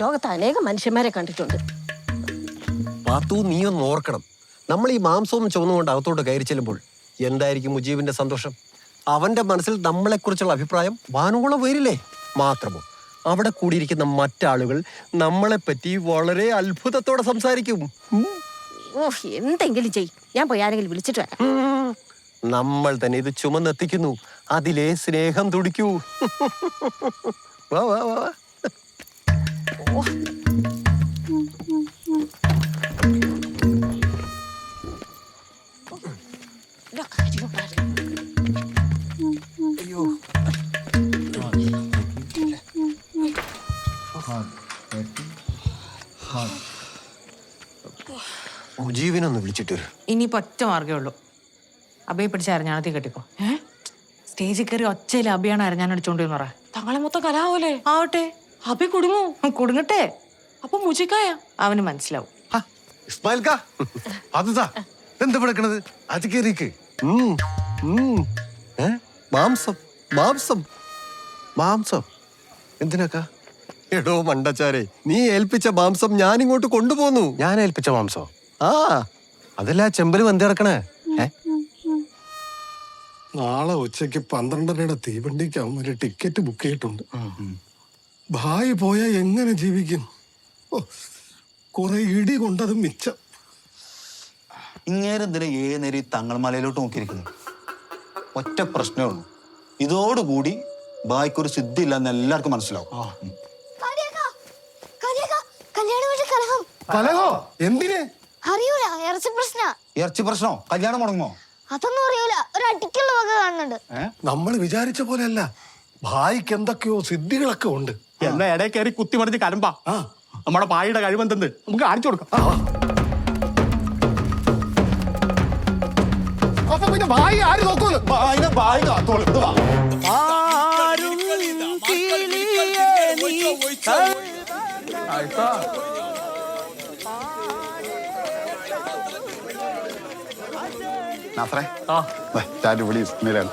ലോകത്ത് അനേകം മനുഷ്യന്മാരെ കണ്ടിട്ടുണ്ട്. പാത്തു നീ ഒന്ന് ഓർക്കണം. നമ്മൾ ഈ മാംസവും ചുവന്നുകൊണ്ട് അകത്തോട്ട് കയറി ചെല്ലുമ്പോൾ എന്തായിരിക്കും മുജീബിന്റെ സന്തോഷം? അവന്റെ മനസ്സിൽ നമ്മളെക്കുറിച്ചുള്ള അഭിപ്രായം വാനോളം വരില്ലേ? മാത്രമോ അവിടെ കൂടിയിരിക്കുന്ന മറ്റാളുകൾ നമ്മളെപ്പറ്റി വളരെ അത്ഭുതത്തോടെ സംസാരിക്കും. ഓ എന്തെങ്കിലും ചെയ്. ഞാൻ പോയി ആരെങ്കിലും വിളിച്ചിട്ട് വരാം. നമ്മൾ തന്നെ ഇത് ചുമന്നെത്തിക്കുന്നു. അതിലെ സ്നേഹം തുടിക്കൂ. വാ വാ വാ വാ. മുജീബിനൊന്ന് വിളിച്ചിട്ട് വരൂ. ഇനിയിപ്പോ ഒറ്റ മാർഗേ ഉള്ളൂ. അബയെ പിടിച്ച് അരഞ്ഞാണത്തി കെട്ടിക്കോ. ഏ? സ്റ്റേജിൽ കയറി ഒച്ചയിൽ അബിയാണ് അരഞ്ഞാൻ അടിച്ചോണ്ട് പറ. തങ്ങളെ മൊത്തം കലാവൂലേ? ആവട്ടെ. അബി കുടുങ്ങൂ. കുടുങ്ങട്ടെ. അപ്പൊ മുജിക്കായ? അവന് മനസ്സിലാവും. ഇസ്മായിൽ കാ അതുതാ എന്താ വിളിക്കണത് അത് കേറിക്ക് ഉം, ഉം. ഏ? മാംസം മാംസം. മാംസം. എന്തിനാക്കാ? എടോ മണ്ടച്ചാരെ നീ ഏൽപ്പിച്ച മാംസം ഞാൻ ഇങ്ങോട്ട് കൊണ്ടുപോന്നു. ഞാൻ ഏൽപ്പിച്ച മാംസം? ആ അതല്ല ചെമ്പൽ വന്ത് കിടക്കണേ. നാളെ ഉച്ചയ്ക്ക് പന്ത്രണ്ടരയുടെ തീവണ്ടിക്ക് ഒരു ടിക്കറ്റ് ബുക്ക് ചെയ്തിട്ടുണ്ട്. ഭായി പോയാൽ എങ്ങനെ ജീവിക്കും? കുറെ ഇടി കൊണ്ടത് മിച്ചം. ഇങ്ങേരെന്തിനാ ഏത് നേരം ഈ തങ്ങൾമലയിലോട്ട് നോക്കിയിരിക്കുന്നു? ഒറ്റ പ്രശ്നമേ ഉള്ളൂ. ഇതോടുകൂടി ഭായിക്കൊരു സിദ്ധി ഇല്ലെന്ന് എല്ലാവർക്കും മനസ്സിലാവും. കലഹോ? എന്തിന്? അറിയൂല ഇറച്ചി പ്രശ്ന. ഇറച്ചി പ്രശ്നോ? കല്യാണം മുടങ്ങുമോ? അതൊന്നും അറിയൂല. ഒരു അടിക്കുള്ള വക കാണുന്നുണ്ട്. നമ്മൾ വിചാരിച്ച പോലെയല്ല. ഭായിക്ക് എന്തൊക്കെയോ സിദ്ധികളൊക്കെ ഉണ്ട്. എന്നാ ഇടയിൽ കയറി കുത്തി മറിഞ്ഞ് കലമ്പ നമ്മുടെ ഭായിയുടെ കഴിവെന്തെന്ന് നമുക്ക് കാണിച്ചു കൊടുക്കാം. അപ്പൊ പിന്നെ ഭായി ആര് നോക്കൂ കാത്തോളൂ ഇത് നാസറേ ചാരു വിളി നിരാണ്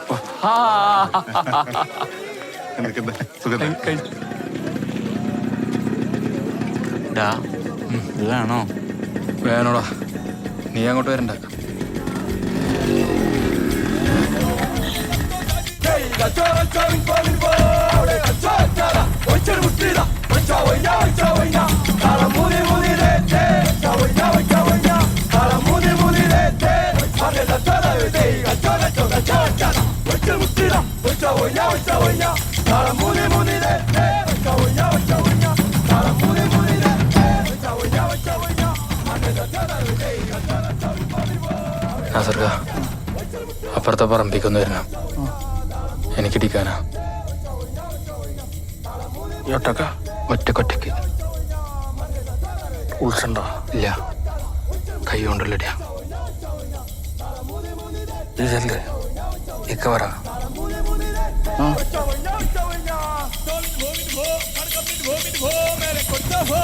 എന്തൊക്കെയുണ്ട്? സുഖത്തെ ഇത് വേണോ? വേണോടാ. നീ അങ്ങോട്ട് വരണ്ട. അപ്പുറത്തെ പറമ്പിക്കൊന്നു വരണം. എനിക്കിടിക്കാനാ ഒറ്റക്ക? ഒറ്റക്കൊറ്റക്ക്. ഉൾസണ്ടോ ഇല്ല. കൈ రికవరా భూమిని భో మేరే కొట్ట భో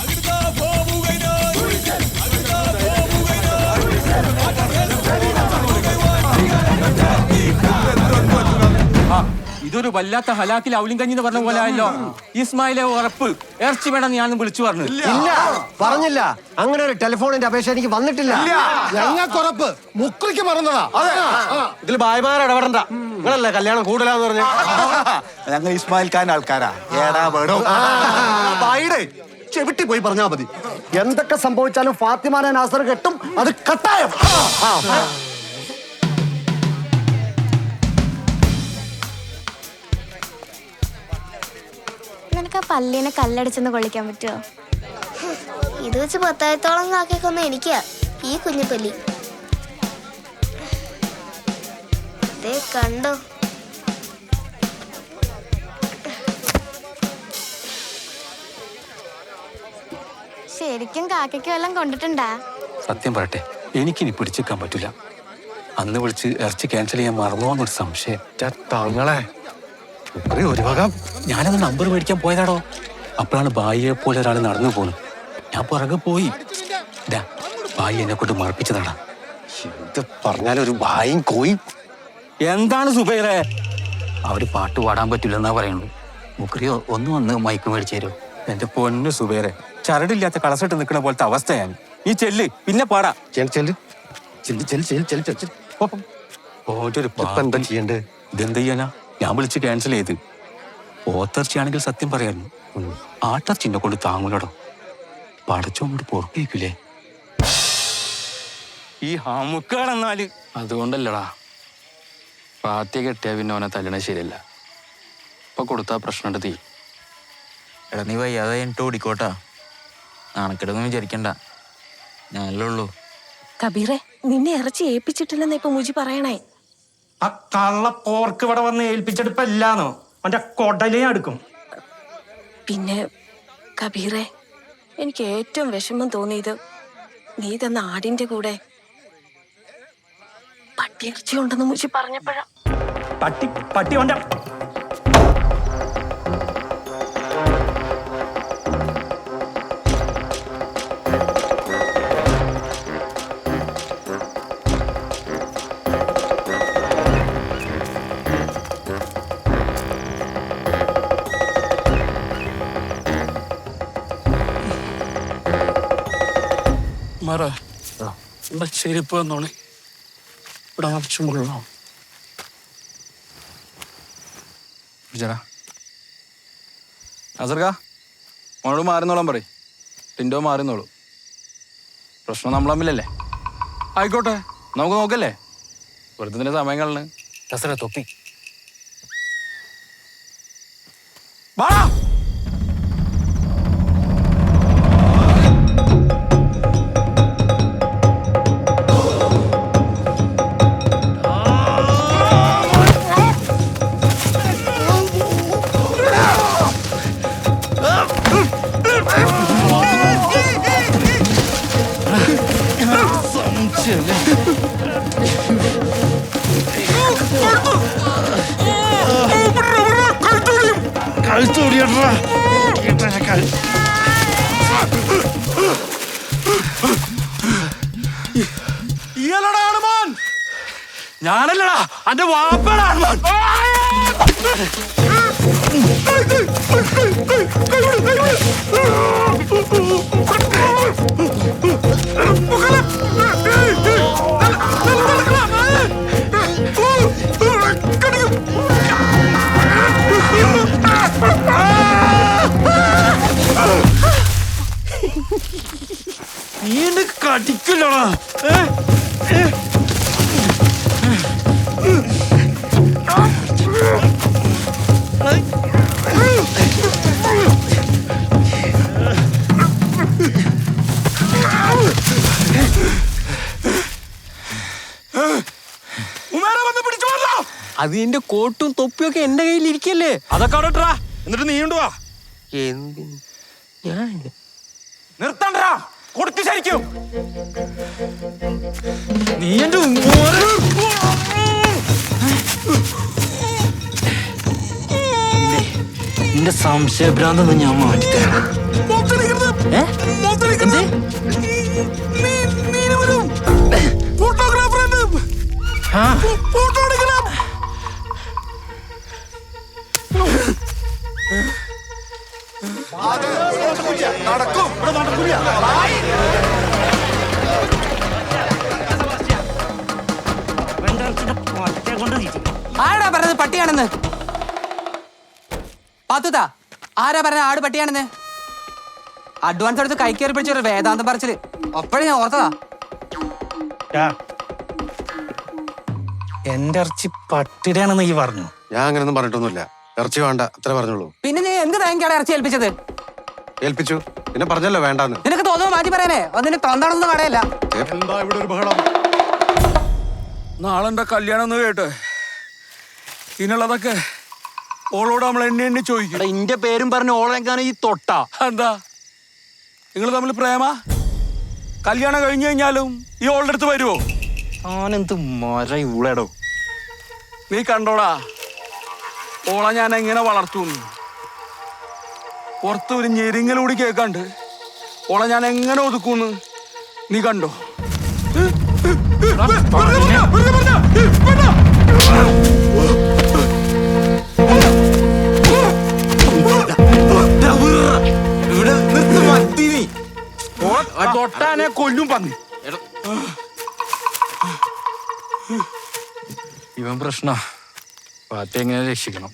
అగిడితో భో భూగైనా ഇതൊരു വല്ലാത്ത ഹലാക്കിൽ ഔലിം കഞ്ഞി എന്ന് പറഞ്ഞ പോലെ ആയല്ലോ. ഇസ്മായിലെ ഉറപ്പ്. ഇറച്ചി വേണം ഞാൻ വിളിച്ചു പറഞ്ഞു. ഇല്ല. പറഞ്ഞില്ല. അങ്ങനെ ഒരു ടെലിഫോണിന്റെ അപേക്ഷ എനിക്ക് വന്നിട്ടില്ല. ഞങ്ങൾക്കുറപ്പ്. മുക്രിക്ക് മറന്നതാ. ഇതിൽ ഭായിമാർ ഇടപെടണ്ട. നിങ്ങളല്ലേ കല്യാണം കൂടുതലാന്ന് പറഞ്ഞു? ഞങ്ങൾ ഇസ്മായിൽ ഖാൻ ആൾക്കാരാ. ഏടാ വേണോ? ഭായിയുടെ ചെവിട്ടി പോയി പറഞ്ഞാ മതി. എന്തൊക്കെ സംഭവിച്ചാലും ഫാത്തിമാനെ നാസർ കെട്ടും അത് കട്ടായം. നിനക്ക് ആ പല്ലിനെ കല്ലടിച്ചെന്ന് കൊള്ളിക്കാൻ പറ്റുമോ ഇത് വെച്ച് പത്തായിരത്തോളം കാക്കൊന്ന് എനിക്കാ. ഈ കുഞ്ഞു പല്ലി. ദേ കണ്ടോ. ശരിക്കും കാക്കയ്ക്ക് വല്ലതും കൊണ്ടിട്ടുണ്ടാ? സത്യം പറയട്ടെ എനിക്കിനി പിടിച്ചെക്കാൻ പറ്റില്ല അന്ന് വിളിച്ച് ഇറച്ചി ക്യാൻസൽ ചെയ്യാൻ മറന്നു എന്നൊരു സംശയം തങ്ങളെ അറിയോ ഒരു വക ഞാനത് നമ്പർ മേടിക്കാൻ പോയതാടോ അപ്പോഴാണ് ബായിയെ പോലെ ഒരാൾ നടന്നു പോകുന്നു ഞാൻ പുറകെ പോയി ഭായി ബായി എന്നെ കൊണ്ട് മറപ്പിച്ചതാടാ എന്ത് പറഞ്ഞാലൊരു ഭായും കോയി എന്താണ് സുബൈറെ അവർ പാട്ട് പാടാൻ പറ്റില്ലെന്നാ പറയുന്നു മുക്രിയോ ഒന്ന് വന്ന് മയക്കു മേടിച്ചു തരുമോ എന്റെ പൊന്നു സുബൈറെ ചരടില്ലാത്ത കളസിട്ട് നിൽക്കുന്ന പോലത്തെ അവസ്ഥയാണ് നീ ചെല്ല് പിന്നെ പാടാ ഓരോരു ഇതെന്താ ചെയ്യണ്ടേ ഇതെന്ത് ചെയ്യാനാ ഞാൻ വിളിച്ച് ക്യാൻസൽ ചെയ്ത്. ഓത്തർച്ചയാണെങ്കിൽ സത്യം പറയായിരുന്നു ആട്ടിറച്ചിനെ കൊണ്ട് താങ്ങൂലടോ. പടച്ചോണ്ട് പൊറുക്കേക്കില്ലേ ഈ ഹമുക്കാണെന്നാൽ. അതുകൊണ്ടല്ലടാ. പാത്തി കെട്ടിയാ പിന്നെ ഓനെ തല്ലണ ശരിയല്ല. ഇപ്പൊ കൊടുത്താ പ്രശ്നം തീ എടാ നീ വയ്യാതെ എന്നിട്ട് ഓടിക്കോട്ടാ. നാണക്കെടൊന്നും വിചാരിക്കണ്ട. ഞാനല്ലേ ഉള്ളൂ. കബീറെ നിന്നെ ഇറച്ചി ഏൽപ്പിച്ചിട്ടില്ലെന്ന് ഇപ്പൊ മുജി പറയണേ. ആ കള്ള പോർക്ക് ഇവിടെ വന്ന് ഏൽപ്പിച്ചെടുപ്പല്ലാന്നോ അവന്റെ കൊടലേ അടുക്കും. പിന്നെ കബീറെ എനിക്ക് ഏറ്റവും വിഷമം തോന്നിയത് നീ തന്ന ആടിന്റെ കൂടെ പട്ടിയിറച്ചി ഉണ്ടെന്ന് മുച്ചി പറഞ്ഞപ്പോഴാ. പട്ടി പട്ടി അവന്റെ മറ. ഇവിടെ ചെരുപ്പ് വന്നോളെ ഇവിടെ നിറച്ചും വെള്ളം വിളിച്ചടാ അസർക്ക മോനോട് മാറുന്നോളാൻ പറയും. ടിൻഡോ മാറുന്നോളൂ. പ്രശ്നം നമ്മൾ തമ്മിലല്ലേ? ആയിക്കോട്ടെ. നമുക്ക് നോക്കല്ലേ? വെറുതെ സമയം കളണ് കസര തൊപ്പി. കഴുത്ത് ഓടിയട്ടാ ഞാനല്ലടാ അന്റെ വാപ്പടാ ഹനുമാൻ. അത് എന്റെ കോട്ടും ഒക്കെ എന്റെ കയ്യിൽ ഇരിക്കല്ലേ? അതൊക്കെ അവിടെ. എന്നിട്ട് നീ ഉണ്ടുവാ എന്തിന്? ഞാൻ നിർത്തണ്ടാ. കൊടുക്ക് ശരിക്കും. നീ എന്റെ നിന്റെ സംശയഭ്രാന്തെന്ന് ഞാൻ മാറ്റിത്തരാം. ഏ? എന്ത്? ആ. ആരാ പറഞ്ഞത് പട്ടിയാണെന്ന്? പാത്തുതാ ആരാ പറഞ്ഞ ആട് പട്ടിയാണെന്ന്? അഡ്വാൻസ് എടുത്ത് കൈ കയറി പിടിച്ചൊരു വേദാന്തം പറച്ചിൽ. അപ്പോഴേ ഞാൻ ഓർത്തതാ. എന്റെ ഇറച്ചി പട്ടിടയാണെന്ന് ഈ പറഞ്ഞു. ഞാൻ അങ്ങനെയൊന്നും പറഞ്ഞിട്ടൊന്നുമില്ല. ഇറച്ചി വേണ്ട അത്ര പറഞ്ഞോളൂ പിന്നെ നീ എന്ത് തേങ്ങയാണ് ഇറച്ചി ഏൽപ്പിച്ചത്? ഏൽപ്പിച്ചു. പിന്നെ പറഞ്ഞല്ലോ വേണ്ടാന്ന്. നിനക്ക് തോന്നുന്നു മാറ്റി പറയാനേ? അതിന് തന്താണെന്ന് കടയല്ല എന്താ ഇവിടെ ഒരു ബഹളം? നാളെ എന്റെ കല്യാണം ഒന്ന് കേട്ടെ? ഇതിനുള്ളതൊക്കെ ഓളോട് നമ്മൾ എണ്ണി എണ്ണി ചോദിക്കും. ഇന്റെ പേരും പറഞ്ഞ ഓളെങ്കാണ് ഈ തൊട്ട? എന്താ? നിങ്ങൾ തമ്മിൽ പ്രേമ? കല്യാണം കഴിഞ്ഞു കഴിഞ്ഞാലും ഈ ഓളുടെ അടുത്ത് വരുമോ ആനെന്ത് മര ഇവളെടോ? നീ കണ്ടോടാ? ഓളെ ഞാൻ എങ്ങനെ വളർത്തും പുറത്ത് ഒരു ഞെരിങ്ങലൂടി കേൾക്കാണ്ട്. ഓളെ ഞാൻ എങ്ങനെ ഒതുക്കൂന്ന് നീ കണ്ടോ? തൊട്ടാനെ കൊല്ലും പന്നി. ഇവൻ പ്രശ്ന. പാറ്റ എങ്ങനെ രക്ഷിക്കണം?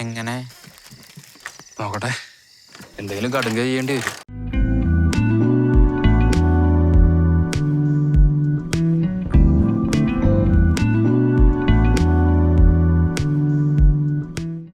എങ്ങനെ? നോക്കട്ടെ. എന്തെങ്കിലും കടുങ്ക ചെയ്യേണ്ടി വരും.